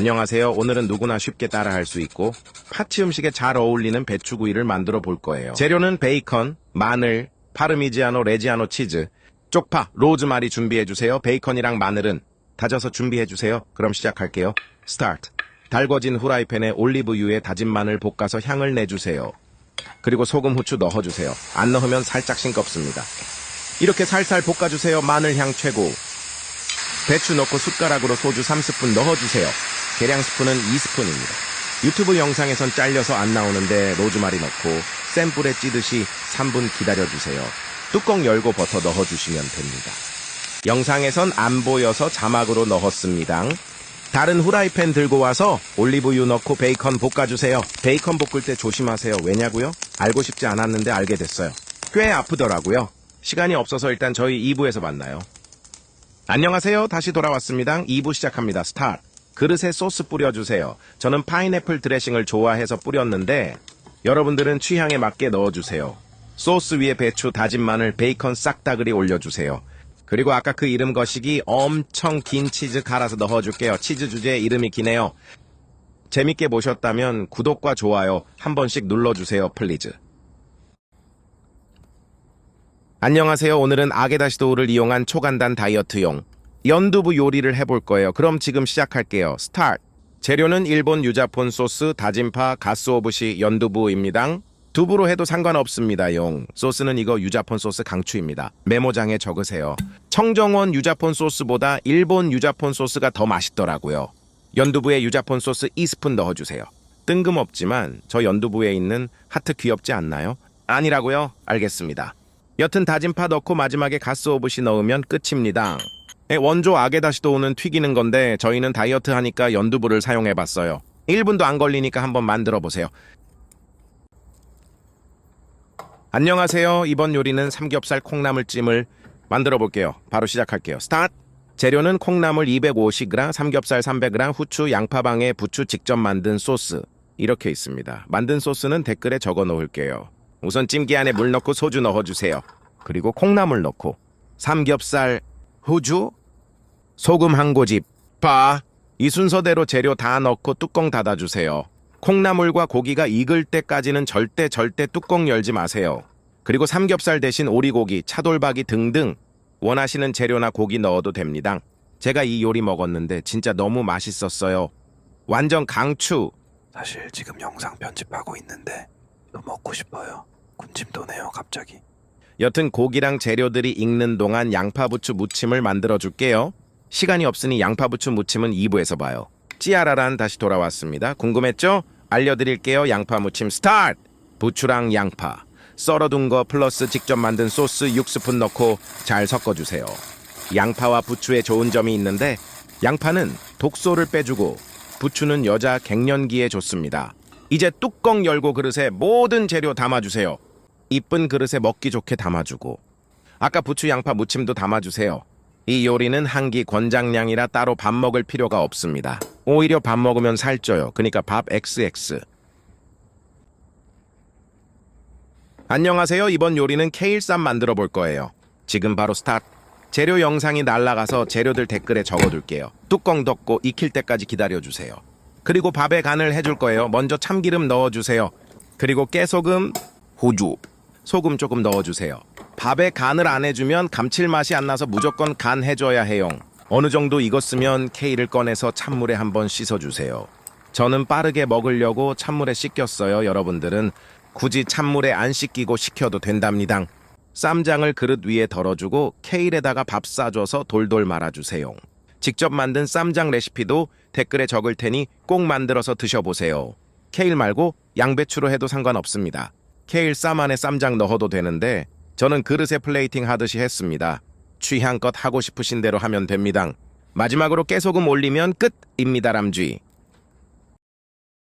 안녕하세요. 오늘은 누구나 쉽게 따라할 수 있고 파치 음식에 잘 어울리는 배추구이를 만들어 볼 거예요. 재료는 베이컨, 마늘, 파르미지아노 레지아노 치즈, 쪽파, 로즈마리 준비해 주세요. 베이컨이랑 마늘은 다져서 준비해 주세요. 그럼 시작할게요. 스타트. 달궈진 후라이팬에 올리브유에 다진 마늘 볶아서 향을 내주세요. 그리고 소금, 후추 넣어주세요. 안 넣으면 살짝 싱겁습니다. 이렇게 살살 볶아주세요. 마늘 향 최고. 배추 넣고 숟가락으로 소주 3스푼 넣어주세요. 계량 스푼은 2스푼입니다. 유튜브 영상에선 잘려서 안 나오는데 로즈마리 넣고 센 불에 찌듯이 3분 기다려주세요. 뚜껑 열고 버터 넣어주시면 됩니다. 영상에선 안 보여서 자막으로 넣었습니다. 다른 후라이팬 들고 와서 올리브유 넣고 베이컨 볶아주세요. 베이컨 볶을 때 조심하세요. 왜냐고요? 알고 싶지 않았는데 알게 됐어요. 꽤 아프더라고요. 시간이 없어서 일단 저희 2부에서 만나요. 안녕하세요. 다시 돌아왔습니다. 2부 시작합니다. 스타트. 그릇에 소스 뿌려주세요. 저는 파인애플 드레싱을 좋아해서 뿌렸는데 여러분들은 취향에 맞게 넣어주세요. 소스 위에 배추, 다진 마늘, 베이컨 싹다그리 올려주세요. 그리고 아까 그 이름 거시기 엄청 긴 치즈 갈아서 넣어줄게요. 치즈 주제에 이름이 기네요. 재밌게 보셨다면 구독과 좋아요 한 번씩 눌러주세요. 플리즈. 안녕하세요. 오늘은 아게다시도우를 이용한 초간단 다이어트용 연두부 요리를 해볼 거예요. 그럼 지금 시작할게요. 스타트! 재료는 일본 유자폰 소스, 다진파, 가스오부시, 연두부입니다. 두부로 해도 상관없습니다. 용. 소스는 이거 유자폰 소스 강추입니다. 메모장에 적으세요. 청정원 유자폰 소스보다 일본 유자폰 소스가 더 맛있더라고요. 연두부에 유자폰 소스 2스푼 넣어주세요. 뜬금없지만 저 연두부에 있는 하트 귀엽지 않나요? 아니라고요? 알겠습니다. 여튼 다진파 넣고 마지막에 가스오브시 넣으면 끝입니다. 예, 원조 아게다시도우는 튀기는 건데 저희는 다이어트 하니까 연두부를 사용해봤어요. 1분도 안 걸리니까 한번 만들어 보세요. 안녕하세요. 이번 요리는 삼겹살 콩나물찜을 만들어 볼게요. 바로 시작할게요. 스타트! 재료는 콩나물 250g, 삼겹살 300g, 후추, 양파방에 부추 직접 만든 소스. 이렇게 있습니다. 만든 소스는 댓글에 적어 놓을게요. 우선 찜기 안에 물 넣고 소주 넣어주세요. 그리고 콩나물 넣고 삼겹살, 후주, 소금 한 고집, 파. 이 순서대로 재료 다 넣고 뚜껑 닫아주세요. 콩나물과 고기가 익을 때까지는 절대 절대 뚜껑 열지 마세요. 그리고 삼겹살 대신 오리고기, 차돌박이 등등 원하시는 재료나 고기 넣어도 됩니다. 제가 이 요리 먹었는데 진짜 너무 맛있었어요. 완전 강추. 사실 지금 영상 편집하고 있는데 또 먹고 싶어요. 군침 도네요, 갑자기. 여튼 고기랑 재료들이 익는 동안 양파 부추 무침을 만들어 줄게요. 시간이 없으니 양파 부추 무침은 2부에서 봐요. 찌아라란 다시 돌아왔습니다. 궁금했죠? 알려드릴게요. 양파 무침 스타트! 부추랑 양파, 썰어둔 거 플러스 직접 만든 소스 6스푼 넣고 잘 섞어주세요. 양파와 부추에 좋은 점이 있는데 양파는 독소를 빼주고 부추는 여자 갱년기에 좋습니다. 이제 뚜껑 열고 그릇에 모든 재료 담아주세요. 이쁜 그릇에 먹기 좋게 담아주고 아까 부추 양파 무침도 담아주세요. 이 요리는 한 끼 권장량이라 따로 밥 먹을 필요가 없습니다. 오히려 밥 먹으면 살쪄요. 그러니까 밥 XX. 안녕하세요. 이번 요리는 케일쌈 만들어 볼 거예요. 지금 바로 스타트. 재료 영상이 날라가서 재료들 댓글에 적어둘게요. 뚜껑 덮고 익힐 때까지 기다려주세요. 그리고 밥에 간을 해줄 거예요. 먼저 참기름 넣어주세요. 그리고 깨소금, 호주, 소금 조금 넣어주세요. 밥에 간을 안 해주면 감칠맛이 안 나서 무조건 간 해줘야 해요. 어느 정도 익었으면 케일을 꺼내서 찬물에 한번 씻어주세요. 저는 빠르게 먹으려고 찬물에 씻겼어요. 여러분들은 굳이 찬물에 안 씻기고 식혀도 된답니다. 쌈장을 그릇 위에 덜어주고 케일에다가 밥 싸줘서 돌돌 말아주세요. 직접 만든 쌈장 레시피도 댓글에 적을 테니 꼭 만들어서 드셔보세요. 케일 말고 양배추로 해도 상관없습니다. 케일 쌈 안에 쌈장 넣어도 되는데 저는 그릇에 플레이팅 하듯이 했습니다. 취향껏 하고 싶으신 대로 하면 됩니다. 마지막으로 깨소금 올리면 끝입니다, 람쥐.